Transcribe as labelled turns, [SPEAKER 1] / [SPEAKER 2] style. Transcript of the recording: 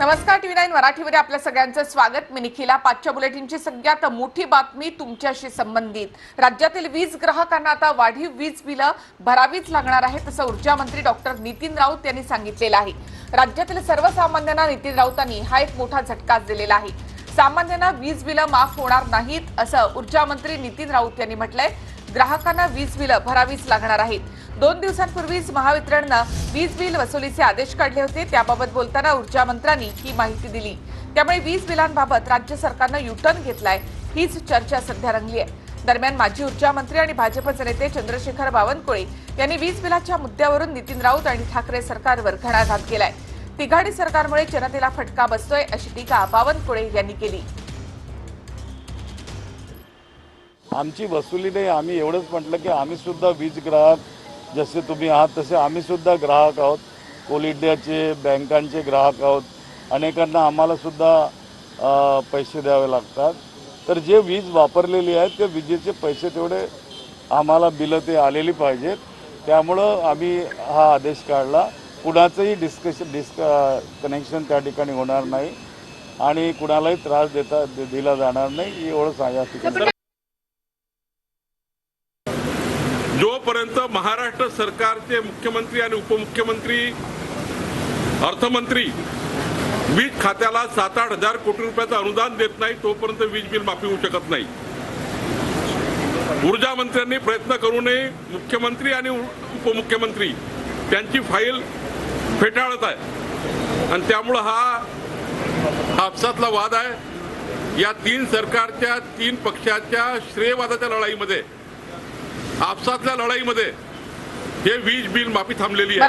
[SPEAKER 1] नमस्कार TV nine मराठीमध्ये आपल्या सगळ्यांचं स्वागत. मी निखिला. पाचच्या बुलेटिनची सगळ्यात मोठी बातमी तुमच्याशी संबंधित. राज्यातील वीज ग्राहकांना आता वाढीव वीज बिलं भरावीच लागणार आहेत असं ऊर्जा मंत्री डॉक्टर नितीन राऊत यांनी सांगितलेलं आहे. राज्यातील सर्वसामान्यांना नितीन राऊतांनी हा एक मोठा झटकाच दिलेला आहे. सामान्यांना वीज बिलं माफ होणार नाहीत असं ऊर्जा मंत्री नितीन राऊत यांनी म्हटलंय. ग्राहकांना वीज बिलं भरावीच लागणार आहेत. दोन दिवसांपूर्वीच महावितरणनं वीज बिल वसुलीचे आदेश काढले होते. त्याबाबत बोलताना ऊर्जा मंत्र्यांनी ही माहिती दिली. त्यामुळे वीज बिलांबाबत राज्य सरकारनं युटर्न घेतलाय हीच चर्चा सध्या रंगली आहे दरम्यान माजी ऊर्जा मंत्री आणि भाजपचे नेते चंद्रशेखर बावनकुळे यांनी वीज बिलाच्या मुद्द्यावरून नितीन राऊत आणि ठाकरे सरकारवर घणाघात केलाय. तिघाडी सरकारमुळे जनतेला फटका बसतोय अशी टीका बावनकुळे यांनी केली.
[SPEAKER 2] आमची वसुली नाही आम्ही एवढंच म्हटलं की आम्ही सुद्धा वीज ग्राहक जसे तुम्ही आहात तसे आम्ही सुद्धा ग्राहक आहोत. कोल इंडियाचे बँकांचे ग्राहक आहोत. अनेकांना आम्हाला सुद्धा पैसे द्यावे लागतात. तर जे वीज वापरलेली आहे ते विजेचे पैसे तेवढे आम्हाला बिलं ते आलेली पाहिजेत. त्यामुळं आम्ही हा आदेश काढला. कुणाचंही डिस्कशन डिस्क कनेक्शन त्या ठिकाणी होणार नाही. आणि कुणालाही त्रास देता दिला जाणार नाही एवढं सांगा
[SPEAKER 3] जोपर्यंत महाराष्ट्र सरकारचे मुख्यमंत्री आणि उपमुख्यमंत्री अर्थमंत्री वीज खात्याला सात आठ हजार कोटी रुपयाचं अनुदान देत नाही तोपर्यंत वीज बिल माफी होऊ शकत नाही. ऊर्जा मंत्र्यांनी प्रयत्न करू नये मुख्यमंत्री आणि उपमुख्यमंत्री त्यांची फाईल फेटाळत आहे. आणि त्यामुळं हा आपसातला वाद आहे. या तीन सरकारच्या तीन पक्षाच्या श्रेयवादाच्या लढाईमध्ये आपसातल्या लढाईमध्ये हे वीज बिल माफी थांबलेली आहे.